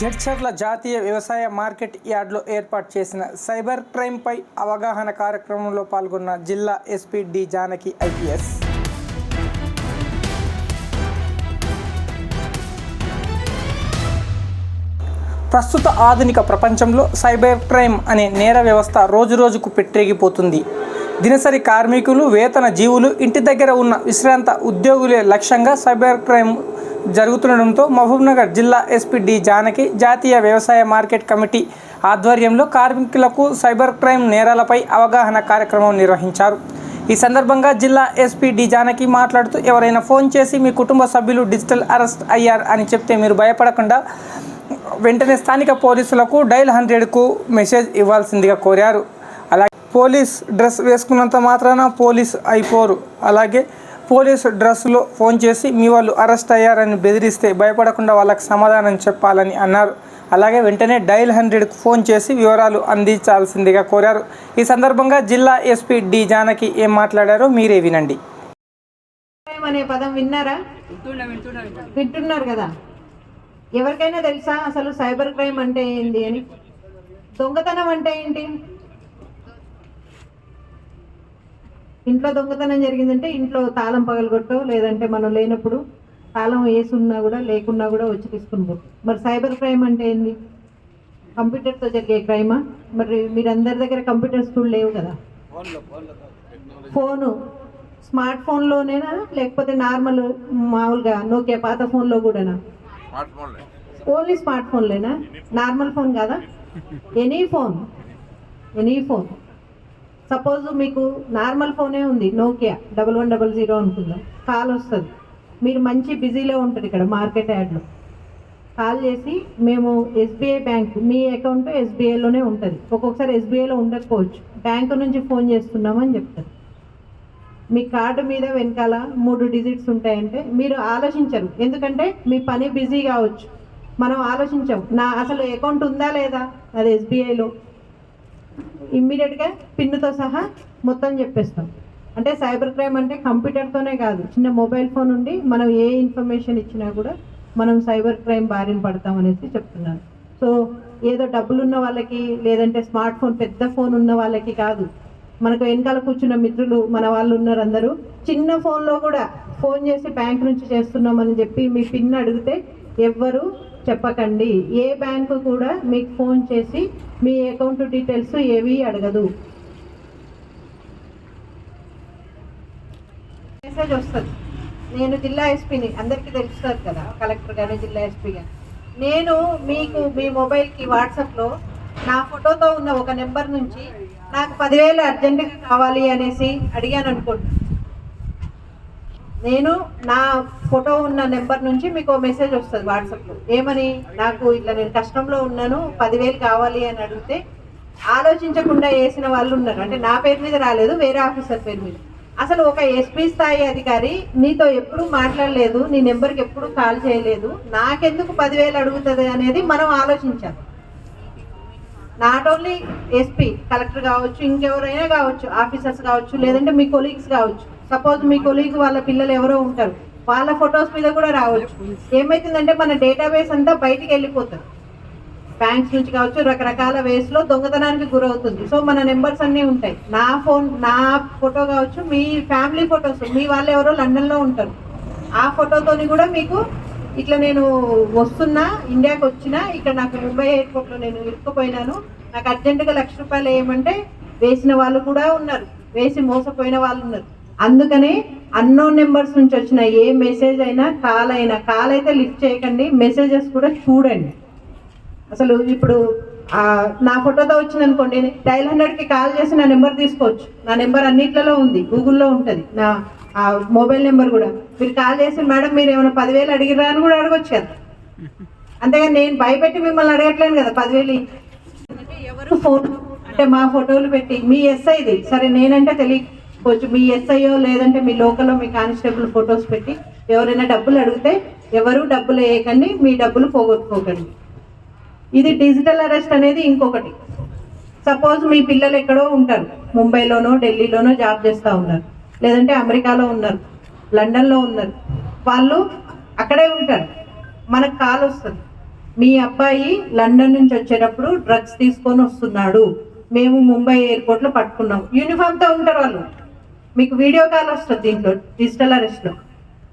జడ్చర్ల జాతీయ వ్యవసాయ మార్కెట్ యార్డ్లో ఏర్పాటు చేసిన సైబర్ క్రైమ్పై అవగాహన కార్యక్రమంలో పాల్గొన్న జిల్లా ఎస్పీ డి జానకి ఐపీఎస్. ప్రస్తుత ఆధునిక ప్రపంచంలో సైబర్ క్రైమ్ అనే నేర వ్యవస్థ రోజురోజుకు పెట్టేగిపోతుంది దినసరి కార్మికులు వేతన జీవులు ఇంటి దగ్గర ఉన్న విశ్రాంత ఉద్యోగులే లక్ష్యంగా సైబర్ క్రైమ్ జరుగుతుండడంతో మహబూబ్నగర్ జిల్లా ఎస్పీ డి జానకి జాతీయ వ్యవసాయ మార్కెట్ కమిటీ ఆధ్వర్యంలో కార్మికులకు సైబర్ క్రైమ్ నేరాలపై అవగాహన కార్యక్రమం నిర్వహించారు. ఈ సందర్భంగా జిల్లా ఎస్పీ డి జానకి మాట్లాడుతూ ఎవరైనా ఫోన్ చేసి మీ కుటుంబ సభ్యులు డిజిటల్ అరెస్ట్ అయ్యారు అని చెప్తే మీరు భయపడకుండా వెంటనే స్థానిక పోలీసులకు డైల్ హండ్రెడ్కు మెసేజ్ ఇవ్వాల్సిందిగా కోరారు. అలాగే పోలీస్ డ్రెస్ వేసుకున్నంత మాత్రాన పోలీస్ అయిపోరు. అలాగే పోలీస్ డ్రెస్లో ఫోన్ చేసి మీ వాళ్ళు అరెస్ట్ అయ్యారని బెదిరిస్తే భయపడకుండా వాళ్ళకి సమాధానం చెప్పాలని అన్నారు. అలాగే వెంటనే డైల్ హండ్రెడ్కు ఫోన్ చేసి వివరాలు అందించాల్సిందిగా కోరారు. ఈ సందర్భంగా జిల్లా ఎస్పీ డి జానకి ఏం మాట్లాడారో మీరే వినండి. అనే పదం విన్నారా? వింటున్నారు కదా. ఎవరికైనా తెలుసా అసలు సైబర్ క్రైమ్ అంటే ఏంటి అని? దొంగతనం అంటే ఏంటి? ఇంట్లో దొంగతనం జరిగిందంటే ఇంట్లో తాళం పగలగొట్టో లేదంటే మనం లేనప్పుడు తాళం వేసున్నా కూడా లేకున్నా కూడా వచ్చి తీసుకుని పోతాం మరి సైబర్ క్రైమ్ అంటే ఏంది? కంప్యూటర్తో జరిగే క్రైమా? మరి మీరందరి దగ్గర కంప్యూటర్స్ కూడా లేవు కదా? ఫోను. స్మార్ట్ ఫోన్లోనేనా? లేకపోతే నార్మల్ మామూలుగా నోకియా పాత ఫోన్లో కూడానా? ఓన్లీ స్మార్ట్ ఫోన్లేనా? నార్మల్ ఫోన్ కాదా? Any phone. Any phone. Suppose మీకు నార్మల్ ఫోనే ఉంది Nokia double one double zero అనుకుందాం. కాల్ వస్తుంది. మీరు మంచి బిజీలో ఉంటుంది ఇక్కడ మార్కెట్ యాడ్లో. కాల్ చేసి మేము ఎస్బీఐ బ్యాంక్ మీ అకౌంట్ ఎస్బీఐలోనే ఉంటుంది. ఒక్కొక్కసారి ఎస్బీఐలో ఉండకపోవచ్చు. బ్యాంకు నుంచి ఫోన్ చేస్తున్నామని చెప్తారు. మీ కార్డు మీద వెనకాల మూడు డిజిట్స్ ఉంటాయంటే మీరు ఆలోచించరు. ఎందుకంటే మీ పని బిజీ కావచ్చు. మనం ఆలోచించాం నా అసలు అకౌంట్ ఉందా లేదా? అది ఎస్బీఐలో. ఇమ్మీడియట్గా పిన్నుతో సహా మొత్తం చెప్పేస్తాం. అంటే సైబర్ క్రైమ్ అంటే కంప్యూటర్తోనే కాదు. చిన్న మొబైల్ ఫోన్ ఉండి మనం ఏ ఇన్ఫర్మేషన్ ఇచ్చినా కూడా మనం సైబర్ క్రైమ్ బారిన పడతాం అనేసి చెప్తున్నాను సో ఏదో డబ్బులు ఉన్న వాళ్ళకి లేదంటే స్మార్ట్ ఫోన్ పెద్ద ఫోన్ ఉన్న వాళ్ళకి కాదు. మనకు వెనకాల కూర్చున్న మిత్రులు మన వాళ్ళు ఉన్నారు అందరూ చిన్న ఫోన్లో కూడా ఫోన్ చేసి బ్యాంక్ నుంచి చేస్తున్నామని చెప్పి మీ పిన్ అడిగితే ఎవ్వరు చెప్పకండి. ఏ బ్యాంకు కూడా మీకు ఫోన్ చేసి మీ అకౌంట్ డీటెయిల్స్ ఏవి అడగదు. మెసేజ్ వస్తుంది. నేను జిల్లా ఎస్పీని అందరికీ తెలుస్తుంది కదా కలెక్టర్ కానీ జిల్లా ఎస్పీ కానీ నేను మీకు మీ మొబైల్కి వాట్సాప్లో నా ఫోటోతో ఉన్న ఒక నెంబర్ నుంచి నాకు పదివేలు అర్జెంటుగా కావాలి అనేసి అడిగాను అనుకోండి. నేను నా ఫోటో ఉన్న నెంబర్ నుంచి మీకు మెసేజ్ వస్తుంది వాట్సాప్లో. ఏమని? నాకు ఇట్లా నేను కష్టంలో ఉన్నాను పదివేలు కావాలి అని అడిగితే ఆలోచించకుండా వేసిన వాళ్ళు ఉన్నారు. అంటే నా పేరు మీద రాలేదు వేరే ఆఫీసర్ పేరు మీద. అసలు ఒక ఎస్పీ స్థాయి అధికారి నీతో ఎప్పుడు మాట్లాడలేదు నీ నెంబర్కి ఎప్పుడు కాల్ చేయలేదు. నాకెందుకు పదివేలు అడుగుతుంది అనేది మనం ఆలోచించాలి. నాట్ ఓన్లీ ఎస్పీ కలెక్టర్ కావచ్చు ఇంకెవరైనా కావచ్చు ఆఫీసర్స్ కావచ్చు లేదంటే మీ కొలీగ్స్ కావచ్చు. సపోజ్ మీ కొలీగ్ వాళ్ళ పిల్లలు ఎవరో ఉంటారు వాళ్ళ ఫొటోస్ మీద కూడా రావచ్చు. ఏమైతుందంటే మన డేటాబేస్ అంతా బయటికి వెళ్ళిపోతుంది. బ్యాంక్స్ నుంచి కావచ్చు రకరకాల వేస్లో దొంగతనానికి గురవుతుంది. సో మన నెంబర్స్ అన్నీ ఉంటాయి. నా ఫోన్ నా ఫోటో కావచ్చు మీ ఫ్యామిలీ ఫొటోస్ మీ వాళ్ళు ఎవరో లండన్లో ఉంటారు. ఆ ఫోటోతోని కూడా మీకు ఇట్లా నేను వస్తున్నా ఇండియాకి వచ్చినా ఇక్కడ నాకు ముంబై ఎయిర్పోర్ట్లో నేను ఇరుక్కుపోయినాను నాకు అర్జెంటుగా లక్ష రూపాయలు వేయమంటే వేసిన వాళ్ళు కూడా ఉన్నారు. వేసి మోసపోయిన వాళ్ళు ఉన్నారు. అందుకనే అన్నోన్ నెంబర్స్ నుంచి వచ్చిన ఏ మెసేజ్ అయినా కాల్ అయినా కాల్ అయితే లిఫ్ట్ చేయకండి మెసేజెస్ కూడా చూడండి. అసలు ఇప్పుడు నా ఫోటోతో వచ్చింది అనుకోండి డైల్ హండ్రెడ్కి కాల్ చేసి నా నెంబర్ తీసుకోవచ్చు. నా నెంబర్ అన్నిట్లలో ఉంది గూగుల్లో ఉంటుంది. నా ఆ మొబైల్ నెంబర్ కూడా. మీరు కాల్ చేసి మేడం మీరు ఏమైనా పదివేలు అడిగిరా అని కూడా అడగొచ్చు కదా. అంతేగాని నేను భయపెట్టి మిమ్మల్ని అడగట్లేను కదా పదివేలు ఎవరు ఫోన్ అంటే మా ఫోటోలు పెట్టి మీ ఎస్ఐది సరే నేనంటే కొంచెం మీ ఎస్ఐఓ లేదంటే మీ లోకల్లో మీ కానిస్టేబుల్ ఫొటోస్ పెట్టి ఎవరైనా డబ్బులు అడిగితే ఎవరు డబ్బులు వేయకండి మీ డబ్బులు పోగొట్టుకోకండి. ఇది డిజిటల్ అరెస్ట్ అనేది ఇంకొకటి. సపోజ్ మీ పిల్లలు ఎక్కడో ఉంటారు ముంబైలోనో ఢిల్లీలోనో జాబ్ చేస్తూ ఉన్నారు లేదంటే అమెరికాలో ఉన్నారు లండన్లో ఉన్నారు. వాళ్ళు అక్కడే ఉంటారు. మనకు కాల్ వస్తుంది. మీ అబ్బాయి లండన్ నుంచి వచ్చేటప్పుడు డ్రగ్స్ తీసుకొని వస్తున్నాడు. మేము ముంబై ఎయిర్పోర్ట్లో పట్టుకున్నాం. యూనిఫామ్తో ఉంటారు వాళ్ళు. మీకు వీడియో కాల్ వస్తుంది దీంట్లో డిజిటల్ అరెస్ట్లో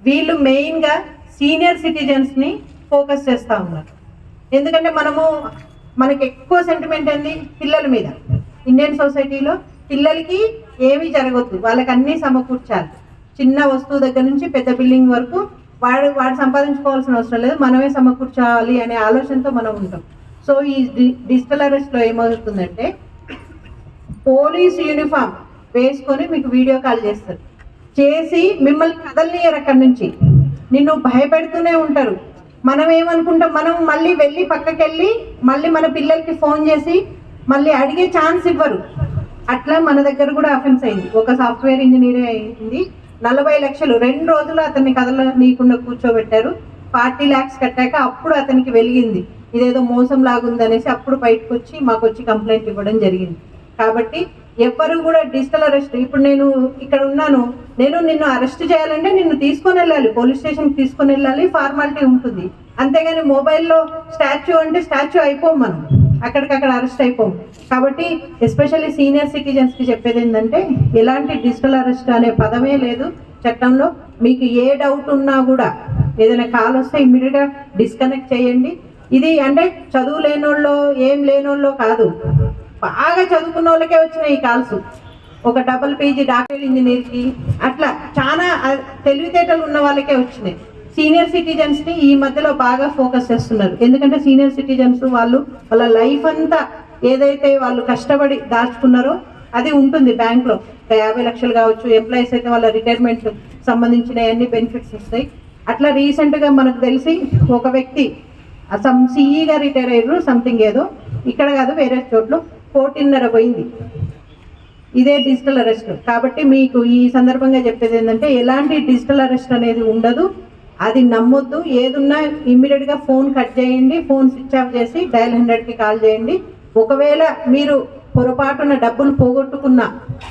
వీళ్ళు మెయిన్గా సీనియర్ సిటిజన్స్ని ఫోకస్ చేస్తూ ఉన్నారు. ఎందుకంటే మనము మనకి ఎక్కువ సెంటిమెంట్ ఏంది? పిల్లల మీద. ఇండియన్ సొసైటీలో పిల్లలకి ఏమీ జరగద్దు. వాళ్ళకి అన్నీ సమకూర్చాలి. చిన్న వస్తువు దగ్గర నుంచి పెద్ద బిల్డింగ్ వరకు వాడు వాడు సంపాదించుకోవాల్సిన అవసరం లేదు. మనమే సమకూర్చాలి అనే ఆలోచనతో మనం ఉంటాం. సో ఈ డిజిటల్ అరెస్ట్లో ఏమవుతుందంటే పోలీస్ యూనిఫామ్ వేసుకొని మీకు వీడియో కాల్ చేస్తారు. చేసి మిమ్మల్ని కదలనీయరు అక్కడి నుంచి. నిన్ను భయపెడుతూనే ఉంటారు. మనం ఏమనుకుంటాం? మనం మళ్ళీ వెళ్ళి పక్కకెళ్ళి మళ్ళీ మన పిల్లలకి ఫోన్ చేసి మళ్ళీ అడిగే ఛాన్స్ ఇవ్వరు. అట్లా మన దగ్గర కూడా అఫెన్స్ అయింది. ఒక సాఫ్ట్వేర్ ఇంజనీర్ అయింది. నలభై లక్షలు. రెండు రోజులు అతన్ని కథలు నీకుండా కూర్చోబెట్టారు. ఫార్టీ ల్యాక్స్ కట్టాక అప్పుడు అతనికి వెలిగింది. ఇదేదో మోసం లాగుంది అనేసి అప్పుడు బయటకు వచ్చి మాకు వచ్చి కంప్లైంట్ ఇవ్వడం జరిగింది. కాబట్టి ఎవ్వరూ కూడా డిజిటల్ అరెస్ట్. ఇప్పుడు నేను ఇక్కడ ఉన్నాను. నేను నిన్ను అరెస్ట్ చేయాలంటే నిన్ను తీసుకొని వెళ్ళాలి. పోలీస్ స్టేషన్కి తీసుకొని వెళ్ళాలి. ఫార్మాలిటీ ఉంటుంది. అంతేగాని మొబైల్లో స్టాచ్యూ అంటే స్టాచ్యూ అయిపోం మనం. అక్కడికక్కడ అరెస్ట్ అయిపోం కాబట్టి ఎస్పెషల్లీ సీనియర్ సిటిజన్స్కి చెప్పేది ఏంటంటే ఎలాంటి డిజిటల్ అరెస్ట్ అనే పదమే లేదు చట్టంలో. మీకు ఏ డౌట్ ఉన్నా కూడా ఏదైనా కాల్ వస్తే ఇమ్మీడియట్గా డిస్కనెక్ట్ చేయండి. ఇది అంటే చదువు లేనోళ్ళో ఏం లేనోళ్ళో కాదు. బాగా చదువుకున్న వాళ్ళకే వచ్చినాయి ఈ కాల్స్. ఒక డబల్ పీజీ డాక్టర్ ఇంజనీర్కి అట్లా చాలా తెలివితేటలు ఉన్న వాళ్ళకే వచ్చినాయి. సీనియర్ సిటిజన్స్ని ఈ మధ్యలో బాగా ఫోకస్ చేస్తున్నారు. ఎందుకంటే సీనియర్ సిటిజన్స్ వాళ్ళు వాళ్ళ లైఫ్ అంతా ఏదైతే వాళ్ళు కష్టపడి దాచుకున్నారో అది ఉంటుంది బ్యాంక్లో. ఒక యాభై లక్షలు కావచ్చు ఎంప్లాయీస్ అయితే వాళ్ళ రిటైర్మెంట్ సంబంధించిన అన్ని బెనిఫిట్స్ వస్తాయి. అట్లా రీసెంట్గా మనకు తెలిసి ఒక వ్యక్తి సమ్ సిఈగా రిటైర్ అయ్యారు సంథింగ్ ఏదో. ఇక్కడ కాదు వేరే చోట్ల. కోటిన్నర పోయింది. ఇదే డిజిటల్ అరెస్ట్. కాబట్టి మీకు ఈ సందర్భంగా చెప్పేది ఏంటంటే ఎలాంటి డిజిటల్ అరెస్ట్ అనేది ఉండదు. అది నమ్మొద్దు. ఏదున్నా ఇమ్మీడియట్గా ఫోన్ కట్ చేయండి ఫోన్ స్విచ్ ఆఫ్ చేసి డయల్ హండ్రెడ్కి కాల్ చేయండి. ఒకవేళ మీరు పొరపాటున డబ్బులు పోగొట్టుకున్న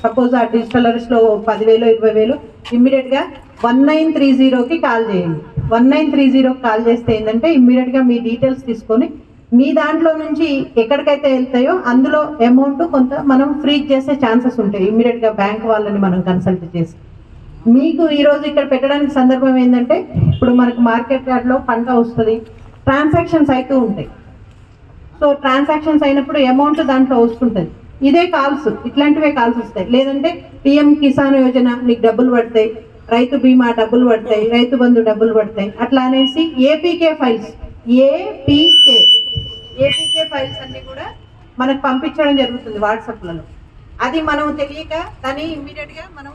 సపోజ్ ఆ డిజిటల్ అరెస్ట్లో పదివేలు ఇరవై వేలు ఇమ్మీడియట్గా వన్ నైన్ త్రీ జీరోకి కాల్ చేయండి. వన్ నైన్ త్రీ జీరోకి కాల్ చేస్తే ఏంటంటే ఇమ్మీడియట్గా మీ డీటెయిల్స్ తీసుకొని మీ దాంట్లో నుంచి ఎక్కడికైతే వెళ్తాయో అందులో అమౌంట్ కొంత మనం ఫ్రీజ్ చేసే ఛాన్సెస్ ఉంటాయి. ఇమీడియట్గా బ్యాంక్ వాళ్ళని మనం కన్సల్ట్ చేసి. మీకు ఈరోజు ఇక్కడ పెట్టడానికి సందర్భం ఏంటంటే ఇప్పుడు మనకు మార్కెట్ యార్డ్లో పంట వస్తుంది. ట్రాన్సాక్షన్స్ అవుతూ ఉంటాయి. సో ట్రాన్సాక్షన్స్ అయినప్పుడు అమౌంట్ దాంట్లో వస్తుంటుంది. ఇదే కాల్స్ ఇట్లాంటివే కాల్స్ వస్తాయి. లేదంటే పిఎం కిసాన్ యోజన నీకు డబ్బులు పడతాయి. రైతు బీమా డబ్బులు పడతాయి. రైతు బంధు డబ్బులు పడతాయి. అట్లా అనేసి ఏపీకే ఫైల్స్ ఏపీకే ఫైల్స్ అన్ని కూడా మనకు పంపించడం జరుగుతుంది వాట్సాప్లలో అది మనం తెలియక దాన్ని ఇమ్మీడియట్గా మనం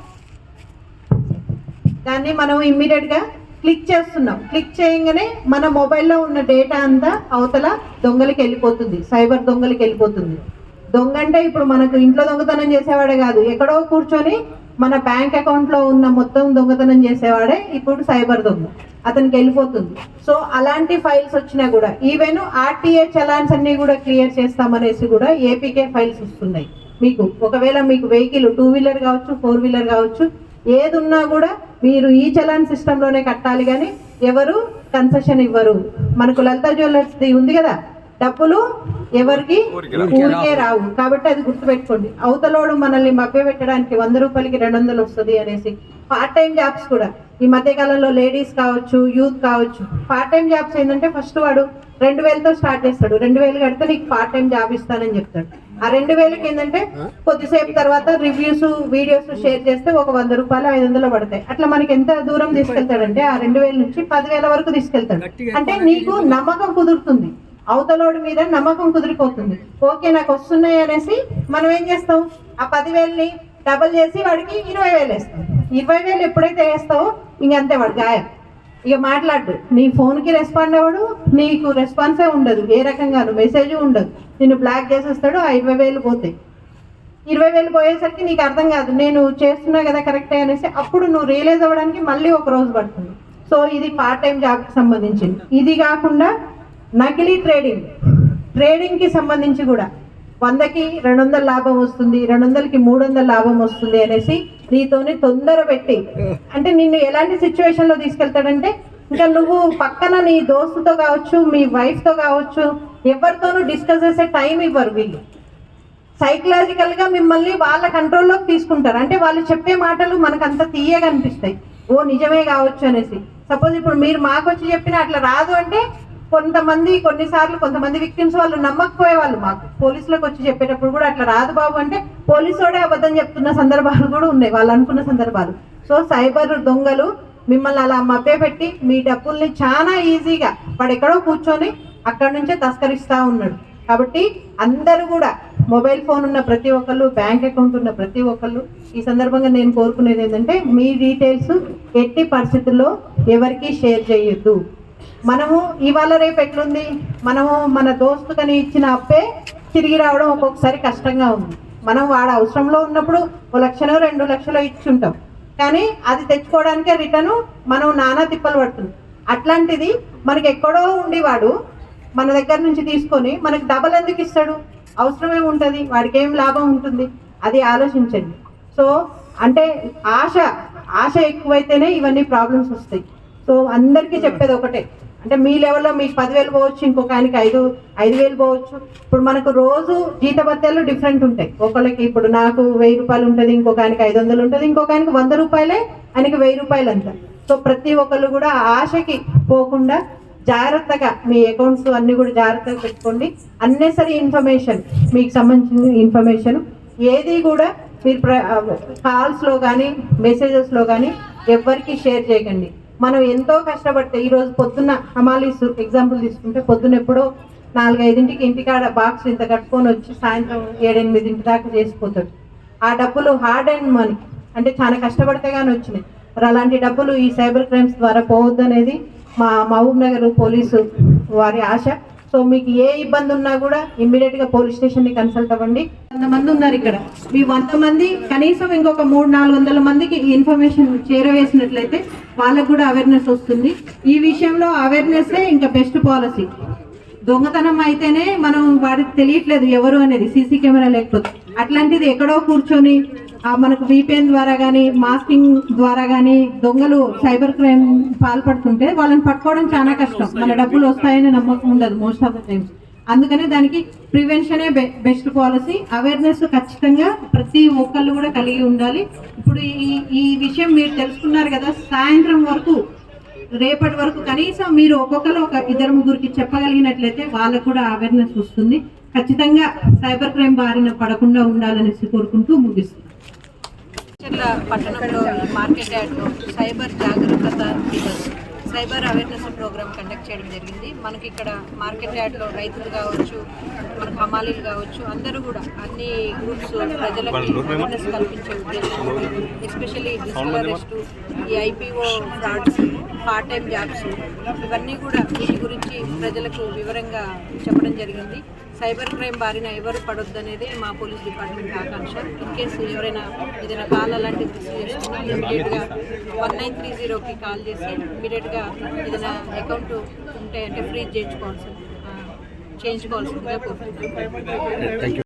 దాన్ని మనం ఇమ్మీడియట్గా క్లిక్ చేస్తున్నాం. క్లిక్ చేయగానే మన మొబైల్లో ఉన్న డేటా అంతా అవతల దొంగలకి వెళ్ళిపోతుంది. సైబర్ దొంగలకి వెళ్ళిపోతుంది. దొంగ అంటే ఇప్పుడు మనకు ఇంట్లో దొంగతనం చేసేవాడే కాదు. ఎక్కడో కూర్చొని మన బ్యాంక్ అకౌంట్లో ఉన్న మొత్తం దొంగతనం చేసేవాడే ఇప్పుడు సైబర్ దొంగ. అతనికి వెళ్ళిపోతుంది. సో అలాంటి ఫైల్స్ వచ్చినా కూడా ఈవెన్ ఆర్టీఏ చలాన్స్ అన్నీ కూడా క్లియర్ చేస్తామనేసి కూడా ఏపీకే ఫైల్స్ వస్తున్నాయి. మీకు ఒకవేళ మీకు వెహికల్ టూ వీలర్ కావచ్చు ఫోర్ వీలర్ కావచ్చు ఏది ఉన్నా కూడా మీరు ఈ చలాన్ సిస్టంలోనే కట్టాలి కానీ ఎవరు కన్సెషన్ ఇవ్వరు. మనకు లలిత జ్యువెలర్స్ది ఉంది కదా డబ్బులు ఎవరికి? ఊరికే రావు. కాబట్టి అది గుర్తుపెట్టుకోండి. అవతలోడు మనల్ని మభ్య పెట్టడానికి వంద రూపాయలకి రెండు వందలు వస్తుంది అనేసి. పార్ట్ టైం జాబ్స్ కూడా. ఈ మధ్య కాలంలో లేడీస్ కావచ్చు యూత్ కావచ్చు. పార్ట్ టైం జాబ్స్ ఏంటంటే ఫస్ట్ వాడు రెండు వేలతో స్టార్ట్ చేస్తాడు. రెండు వేలు కడితే నీకు పార్ట్ టైం జాబ్ ఇస్తానని చెప్తాడు. ఆ రెండు వేలకి ఏంటంటే కొద్దిసేపు తర్వాత రివ్యూస్ వీడియోస్ షేర్ చేస్తే ఒక వంద రూపాయలు ఐదు వందలు పడతాయి. అట్లా మనకి ఎంత దూరం తీసుకెళ్తాడంటే ఆ రెండు వేల నుంచి పదివేల వరకు తీసుకెళ్తాడు. అంటే నీకు నమ్మకం కుదురుతుంది. అవతలోడి మీద నమ్మకం కుదిరిపోతుంది. ఓకే నాకు వస్తున్నాయి అనేసి మనం ఏం చేస్తాం? ఆ పదివేలని డబల్ చేసి వాడికి ఇరవై వేలు వేస్తాం. ఇరవై వేలు ఎప్పుడైతే వేస్తావో ఇంక అంతే వాడు గాయం. ఇక మాట్లాడు నీ ఫోన్కి రెస్పాండ్ అవ్వడు నీకు రెస్పాన్సే ఉండదు ఏ రకంగాను మెసేజ్ ఉండదు. నిన్ను బ్లాక్ చేసేస్తాడు ఆ ఇరవై వేలు పోతాయి. ఇరవై వేలు పోయేసరికి నీకు అర్థం కాదు నేను చేస్తున్నా కదా కరెక్టే అనేసి అప్పుడు నువ్వు రియలైజ్ అవ్వడానికి మళ్ళీ ఒక రోజు పడుతుంది. సో ఇది పార్ట్ టైం జాబ్కి సంబంధించింది. ఇది కాకుండా నకిలీ ట్రేడింగ్. ట్రేడింగ్కి సంబంధించి కూడా వందకి రెండు వందల లాభం వస్తుంది రెండు వందలకి మూడు వందల లాభం వస్తుంది అనేసి నీతోని తొందర పెట్టి అంటే నిన్ను ఎలాంటి సిచ్యువేషన్లో తీసుకెళ్తాడంటే ఇంకా నువ్వు పక్కన నీ దోస్తుతో కావచ్చు మీ వైఫ్తో కావచ్చు ఎవరితోనూ డిస్కస్ చేసే టైం ఇవ్వరు వీళ్ళు. సైకలాజికల్గా మిమ్మల్ని వాళ్ళ కంట్రోల్లోకి తీసుకుంటారు. అంటే వాళ్ళు చెప్పే మాటలు మనకు అంత తీయగా అనిపిస్తాయి. ఓ నిజమే కావచ్చు అనేసి. సపోజ్ ఇప్పుడు మీరు మాకు వచ్చి చెప్పిన అట్లా రాదు అంటే కొంతమంది కొన్నిసార్లు కొంతమంది విక్టిమ్స్ వాళ్ళు నమ్మకపోయే వాళ్ళు మాకు. పోలీసులకు వచ్చి చెప్పేటప్పుడు కూడా అట్లా రాదు బాబు అంటే పోలీసోడే అబద్ధం చెప్తున్న సందర్భాలు కూడా ఉన్నాయి. వాళ్ళు అనుకున్న సందర్భాలు. సో సైబర్ దొంగలు మిమ్మల్ని అలా మభ్యపెట్టి మీ డబ్బుల్ని చాలా ఈజీగా వాడు ఎక్కడో కూర్చొని అక్కడి నుంచే తస్కరిస్తూ ఉన్నాడు. కాబట్టి అందరూ కూడా మొబైల్ ఫోన్ ఉన్న ప్రతి ఒక్కళ్ళు బ్యాంక్ అకౌంట్ ఉన్న ప్రతి ఒక్కళ్ళు ఈ సందర్భంగా నేను కోరుకునేది ఏంటంటే మీ డీటెయిల్స్ ఎట్టి పరిస్థితుల్లో ఎవరికి షేర్ చేయొద్దు. మనము ఇవాళ రేపు ఎట్లుంది? మనము మన దోస్తుకని ఇచ్చిన అప్పే తిరిగి రావడం ఒక్కొక్కసారి కష్టంగా ఉంది. మనం వాడు అవసరంలో ఉన్నప్పుడు ఓ లక్షలో రెండు లక్షలో ఇచ్చి ఉంటాం కానీ అది తెచ్చుకోవడానికే రిటర్న్ మనం నానా తిప్పలు పడుతుంది. అట్లాంటిది మనకి ఎక్కడో ఉండేవాడు మన దగ్గర నుంచి తీసుకొని మనకు డబల్ ఎందుకు ఇస్తాడు? అవసరమే ఉంటుంది వాడికి ఏం లాభం ఉంటుంది? అది ఆలోచించండి. సో అంటే ఆశ ఆశ ఎక్కువైతేనే ఇవన్నీ ప్రాబ్లమ్స్ వస్తాయి. సో అందరికీ చెప్పేది ఒకటే అంటే మీ లెవెల్లో మీకు పదివేలు పోవచ్చు ఇంకొక ఆయనకి ఐదు ఐదు వేలు పోవచ్చు. ఇప్పుడు మనకు రోజు జీతభత్యాలు డిఫరెంట్ ఉంటాయి. ఒకళ్ళకి ఇప్పుడు నాకు వెయ్యి రూపాయలు ఉంటుంది ఇంకొక ఆయనకి ఐదు వందలు ఉంటుంది ఇంకొక ఆయనకి వంద రూపాయలే ఆయనకి వెయ్యి రూపాయలు అంత సో ప్రతి ఒక్కళ్ళు కూడా ఆశకి పోకుండా జాగ్రత్తగా మీ అకౌంట్స్ అన్ని కూడా జాగ్రత్తగా పెట్టుకోండి. అన్నెసరీ ఇన్ఫర్మేషన్ మీకు సంబంధించిన ఇన్ఫర్మేషన్ ఏది కూడా మీరు కాల్స్లో కానీ మెసేజెస్లో కానీ ఎవరికి షేర్ చేయకండి. మనం ఎంతో కష్టపడితే ఈరోజు పొద్దున్న హమాలీస్ ఎగ్జాంపుల్ తీసుకుంటే పొద్దున్న ఎప్పుడో నాలుగైదింటికి ఇంటికాడ బాక్స్ ఇంత కట్టుకొని వచ్చి సాయంత్రం ఏడెనిమిదింటి దాకా చేసిపోతాడు. ఆ డబ్బులు హార్డ్ అండ్ మనీ అంటే చాలా కష్టపడితే కానీ వచ్చినాయి. మరి అలాంటి డబ్బులు ఈ సైబర్ క్రైమ్స్ ద్వారా పోవద్దు అనేది మా మహబూబ్ నగర్ పోలీసు వారి ఆశ. సో మీకు ఏ ఇబ్బంది ఉన్నా కూడా ఇమ్మీడియట్గా పోలీస్ స్టేషన్ని కన్సల్ట్ అవ్వండి. వంద మంది ఉన్నారు ఇక్కడ. మీ వంద మంది కనీసం ఇంకొక మూడు నాలుగు వందల మందికి ఈ ఇన్ఫర్మేషన్ చేరవేసినట్లయితే వాళ్ళకు కూడా అవేర్నెస్ వస్తుంది. ఈ విషయంలో అవేర్నెస్ ఇంకా బెస్ట్ పాలసీ దొంగతనం అయితేనే మనం వాడికి తెలియట్లేదు ఎవరు అనేది సీసీ కెమెరా లేకపోతే. అట్లాంటిది ఎక్కడో కూర్చొని మనకు VPN ద్వారా కానీ మాస్కింగ్ ద్వారా కానీ దొంగలు సైబర్ క్రైమ్ పాల్పడుతుంటే వాళ్ళని పట్టుకోవడం చాలా కష్టం. మన డబ్బులు వస్తాయని నమ్మకం ఉండదు మోస్ట్ ఆఫ్ ద టైమ్స్ అందుకనే దానికి ప్రివెన్షనే బెస్ట్ పాలసీ అవేర్నెస్ ఖచ్చితంగా ప్రతి ఒక్కళ్ళు కూడా కలిగి ఉండాలి. ఇప్పుడు ఈ ఈ విషయం మీరు తెలుసుకున్నారు కదా సాయంత్రం వరకు రేపటి వరకు కనీసం మీరు ఒక్కొక్కరు ఒక ఇద్దరు ముగ్గురికి చెప్పగలిగినట్లయితే వాళ్ళకు కూడా అవేర్నెస్ వస్తుంది. ఖచ్చితంగా సైబర్ క్రైమ్ బారిన పడకుండా ఉండాలనేసి కోరుకుంటూ ముగిస్తున్నాను. చర్ల పట్టణంలో మార్కెట్ యార్డ్లో సైబర్ జాగరూకత దివస్ సైబర్ అవేర్నెస్ ప్రోగ్రామ్ కండక్ట్ చేయడం జరిగింది. మనకి ఇక్కడ మార్కెట్ యార్డ్లో రైతులు కావచ్చు మనకు హమాలీలు కావచ్చు అందరూ కూడా అన్ని గ్రూప్స్ ప్రజలకి అవేర్నెస్ కల్పించే ఉద్దేశంతో ఎస్పెషల్లీ డిజిటల్ అరెస్టు ఈ IPO frauds part time jobs ఇవన్నీ కూడా వీటి గురించి ప్రజలకు వివరంగా చెప్పడం జరిగింది. సైబర్ క్రైమ్ బారిన ఎవరు పడొద్దు అనేది మా పోలీస్ డిపార్ట్మెంట్ ఆకాంక్ష. ఇన్ కేసు ఎవరైనా ఏదైనా కాల్ అలాంటివి రిసీవ్ చేసుకున్నా ఇమీడియట్గా వన్ నైన్ త్రీ జీరోకి కాల్ చేసి ఇమీడియట్గా ఏదైనా అకౌంట్ ఉంటే అంటే ఫ్రీజ్ చేయించుకోవాల్సింది చేయించుకోవాల్సిందిగా కోరుతున్నాను.